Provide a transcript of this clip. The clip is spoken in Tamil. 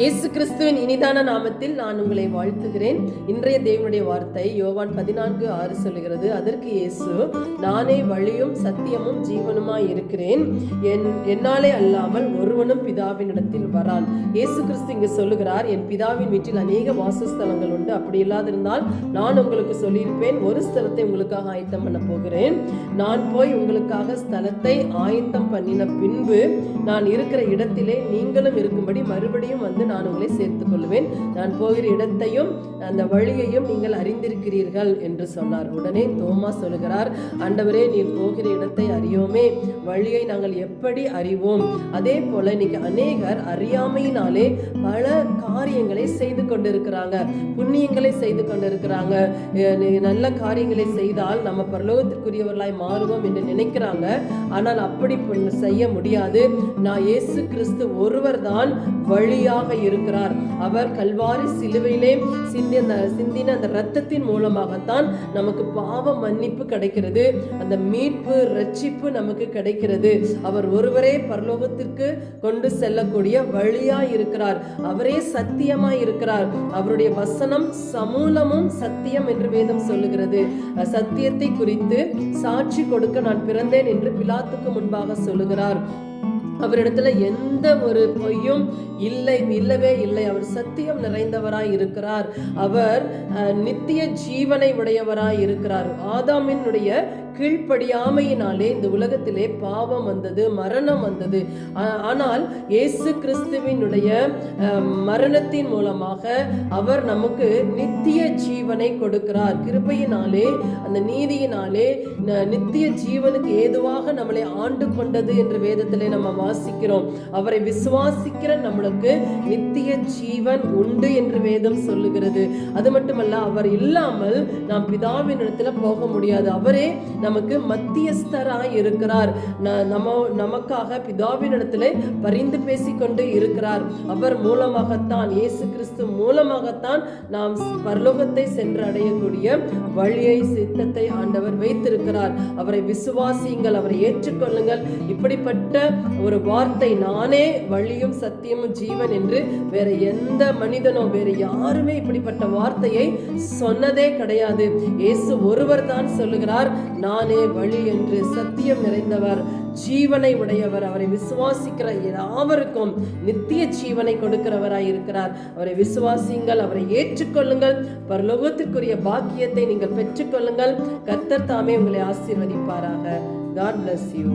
இயேசு கிறிஸ்துவின் இனிதான நாமத்தில் நான் உங்களை வாழ்த்துகிறேன். இன்றைய தேவனுடைய வார்த்தை யோவான் பதினான்கு ஆறு சொல்லுகிறது. அதற்கு இயேசு நானே வழியும் சத்தியமும் ஜீவனுமாய் இருக்கிறேன். என் என்னாலே அல்லாமல் ஒருவனும் பிதாவினிடத்தில் வரான். இயேசு கிறிஸ்து இங்கு சொல்லுகிறார் என் பிதாவின் வீட்டில் அநேக வாசஸ்தலங்கள் உண்டு. அப்படி இல்லாதிருந்தால் நான் உங்களுக்கு சொல்லியிருப்பேன். ஒரு ஸ்தலத்தை உங்களுக்காக ஆயத்தம் பண்ண போகிறேன். நான் போய் உங்களுக்காக ஸ்தலத்தை ஆயத்தம் பண்ணின பின்பு நான் இருக்கிற இடத்திலே நீங்களும் இருக்கும்படி மறுபடியும் வந்து நான் உங்களை சேர்த்துக் கொள்வேன் நான் போகிற இடத்தையும் அந்த வழியையும் நீங்கள் அறிந்திருக்கிறீர்கள் என்று சொன்னார். உடனே தோமா சொல்கிறார் ஆண்டவரே நீர் போகிற இடத்தை அறியோமே. வழியை நாங்கள் எப்படி அறிவோம்? அதே போல இன்னைக்கு அநேகர் அறியாமையினாலே பல காரியங்களை செய்து கொண்டிருக்கிறாங்க. புண்ணியங்களை செய்து கொண்டிருக்கிறாங்க. நல்ல காரியங்களை செய்தால் நம்ம பரலோகத்திற்குரியவர்களாய் மாறுவோம் என்று நினைக்கிறாங்க. ஆனால் அப்படி செய்ய முடியாது. நான் இயேசு கிறிஸ்து ஒருவர் தான் வழியாக இருக்கிறார். அவர் கல்வாரி சிலுவையிலே சிந்தி அந்த சிந்தின அந்த இரத்தத்தின் மூலமாகத்தான் நமக்கு பாவ மன்னிப்பு கிடைக்கிறது. அந்த மீட்பு ரட்சிப்பு நமக்கு கிடைக்கிறது. அவர் ஒருவரே பரலோகத்திற்கு கொண்டு செல்லக்கூடிய வழியாய் இருக்கிறார். அவரே சத்தியமாய் இருக்கிறார். அவருடைய வசனம் சமூலமும் சத்தியம் என்று வேதம் சொல்லுகிறது. சத்தியத்தை குறித்து சாட்சி கொடுக்க நான் பிறந்தேன் என்று பிலாத்துக்கு முன்பாக சொல்லுகிறார். அவரிடத்துல எந்த ஒரு பொய்யும் இல்லை இல்லவே இல்லை. அவர் சத்தியம் நிறைந்தவராய் இருக்கிறார். அவர் அஹ், நித்திய ஜீவனை உடையவராய் இருக்கிறார். ஆதாமினுடைய கீழ்ப்படியாமையினாலே இந்த உலகத்திலே பாவம் வந்தது மரணம் வந்தது. ஆனால் இயேசு கிறிஸ்துவினுடைய மரணத்தின் மூலமாக அவர் நமக்கு நித்திய ஜீவனை கொடுக்கிறார். கிருபையினாலே அந்த நீதியினாலே நித்திய ஜீவனுக்கு ஏதுவாக நம்மளை ஆண்டு கொண்டது என்று வேதத்திலே நம்ம வாசிக்கிறோம். அவரை விசுவாசிக்கிற நம்மளுக்கு நித்திய ஜீவன் உண்டு என்று வேதம் சொல்லுகிறது. அது மட்டுமல்ல அவர் இல்லாமல் நாம் பிதாவின் இடத்துல போக முடியாது. அவரே நமக்கு மத்தியஸ்தராய் இருக்கிறார். நம்ம நமக்காக பிதாவின் இடத்துல பரிந்து பேசிக்கொண்டு இருக்கிறார். அவர் மூலமாகத்தான் இயேசு கிறிஸ்து மூலமாகத்தான் நாம் பரலோகத்தை சென்று அடையக்கூடிய வழியை சித்தத்தை ஆண்டவர் வைத்திருக்கிறார். அவரை விசுவாசியுங்கள் அவரை ஏற்றுக்கொள்ளுங்கள். இப்படிப்பட்ட ஒரு வார்த்தை நானே வழியும் சத்தியமும் ஜீவன் என்று வேற எந்த மனிதனோ வேற யாருமே இப்படிப்பட்ட வார்த்தையை சொன்னதே கிடையாது. இயேசு ஒருவர் தான் சொல்லுகிறார் நானே வழி என்று சத்தியம் நிறைந்தவர் ஜீவனை உடையவர் அவரை விசுவாசிக்கிற யாவருக்கும் நித்திய ஜீவனை கொடுக்கிறவராய் இருக்கிறார். அவரை விசுவாசியுங்கள் அவரை ஏற்றுக்கொள்ளுங்கள். பரலோகத்திற்குரிய பாக்கியத்தை நீங்கள் பெற்றுக்கொள்ளுங்கள். கர்த்தர் தாமே உங்களை ஆசீர்வதிப்பாராக. God bless you